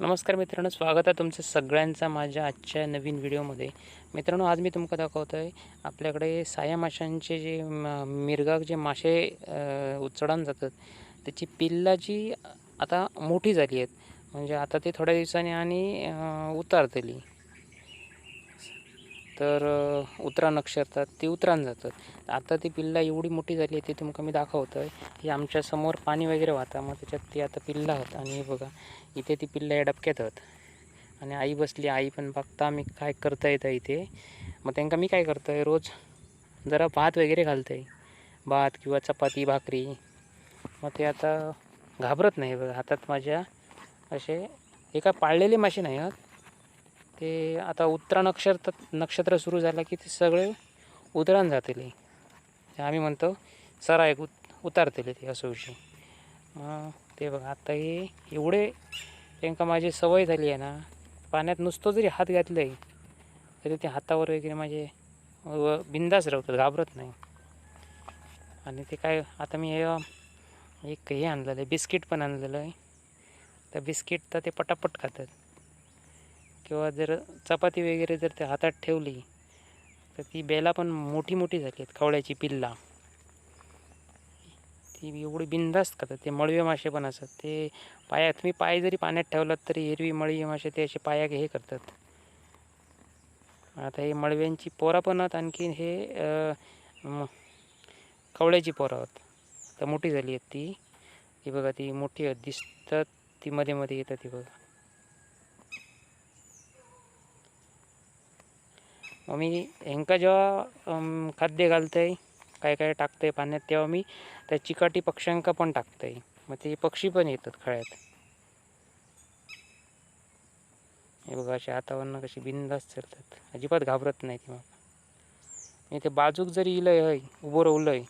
नमस्कार मित्रांनो स्वागत आहे तुमचं सगळ्यांचा माझ्या आजच्या नवीन व्हिडिओमध्ये. मित्रांनो आज मी तुमका दाखवतो आहे आपल्याकडे साया माशांचे जे मिरगाक मिरगाग जे मासे उचडान जातात त्याची पिल्ला जी आता मोठी झाली आहेत. म्हणजे आता ते थोड्या दिवसांनी आणि उतारतली. तर अ, अक्षरतात ते उतरान जातात. आता ती पिल्ला एवढी मोठी झाली आहे ती तुमका मी दाखवतो आहे ही आमच्यासमोर पाणी वगैरे वाहता मग त्याच्यात ती आता पिल्ला होत. आणि हे बघा इथे ती पिल्ला या डबक्यात होत. आणि आई बसली आई पण बघता मी काय करता येतं इथे. मग त्यांना मी काय करतो आहे रोज जरा भात वगैरे घालतं आहे भात किंवा चपाती भाकरी. मग ते आता घाबरत नाही बघा हातात माझ्या असे एका पाळलेले मासे नाही आहेत ते आता उत्तरा नक्षत्र नक्षत्र सुरू झालं की ते सगळे उतरान जातील. आम्ही म्हणतो सरा एक उत उतारतील ते असं विषय. मग ते बघा आता हे एवढे त्यांका माझी सवय झाली आहे ना पाण्यात नुसतं जरी हात घातलं आहे तरी ते हातावर वगैरे माझे व बिंदास राहतात घाबरत नाही. आणि ते काय आता मी एक हे आणलेलं आहे बिस्किट पण आणलेलं आहे. त्या बिस्किट तर ते पटापट खातात. किंवा जर चपाती वगैरे जर त्या हातात ठेवली तर ती बेला पण मोठी मोठी झाली आहेत खवळ्याची पिल्ला. ती एवढी बिनधास्त खातात ते मळवे मासे पण असतात. ते पाया तुम्ही पाय जरी पाण्यात ठेवलात तरी हिरवी मळवी मासे ते असे पाया हे करतात. आता हे मळव्यांची पोरा पण आहेत आणखीन हे कवळ्याची खवळ्याची पोरं आहेत. तर मोठी झाली आहेत ती. ती बघा ती मोठी आहेत दिसतात ती मध्ये मध्ये येतात ती बघा. मी ह्यांका जेव्हा खाद्य घालतं आहे काय काय टाकतंय पाण्यात तेव्हा मी त्या चिकाटी पक्ष्यांका पण टाकतंय. मग ते पक्षी पण येतात खळ्यात. हे बघा अशी हातावरनं कशी बिंदास चालतात अजिबात घाबरत नाही ती मग मी ते बाजूक जरी इलंय हय उभं रावलंय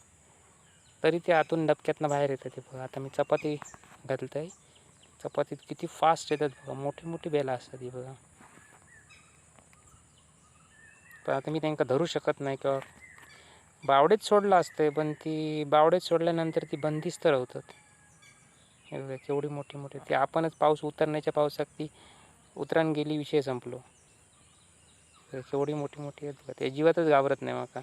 तरी ते आतून डबक्यातनं बाहेर येतं ते बघा. आता मी चपाती घालतंय. चपातीत किती फास्ट येतात बघा. मोठी मोठी बेला असतात ही बघा. पण आता मी त्यांना धरू शकत नाही किंवा बावडेत सोडलं असतं पण ती बावडेत सोडल्यानंतर ती बंदिस्त राहतात केवढी मोठी मोठी ती आपणच पाऊस उतरण्याच्या पावसात ती उतरान गेली विषय संपलो. केवढी मोठी मोठी आहेत बघा ते अजिबातच घाबरत नाही माका.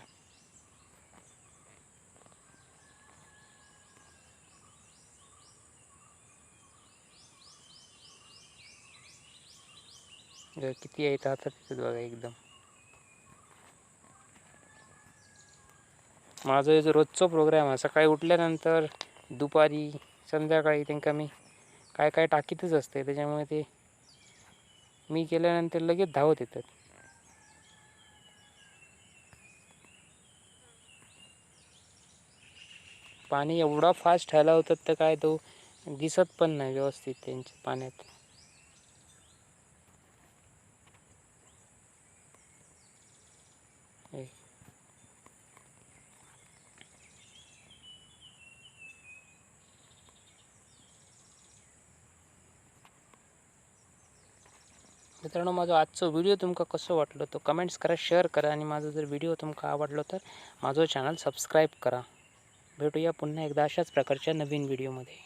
हे किती आहेत आता तिथं बघा एकदम. माझं जो रोजचा प्रोग्राम आहे सकाळी उठल्यानंतर दुपारी संध्याकाळी त्यांका मी काय काय टाकीतच असते. त्याच्यामुळे ते मी केल्यानंतर लगेच धावत येतात. पाणी एवढा फास्ट ह्याला होतात तर काय तो दिसत पण नाही व्यवस्थित त्यांच्या पाण्यात हे. मित्रांनो माझा आजचा व्हिडिओ तुमका कसं वाटलं तो कमेंट्स करा शेअर करा आणि माझा जर व्हिडिओ तुमका आवडलो तर माझं चॅनल सबस्क्राईब करा. भेटूया पुन्हा एकदा अशाच प्रकारच्या नवीन व्हिडिओमध्ये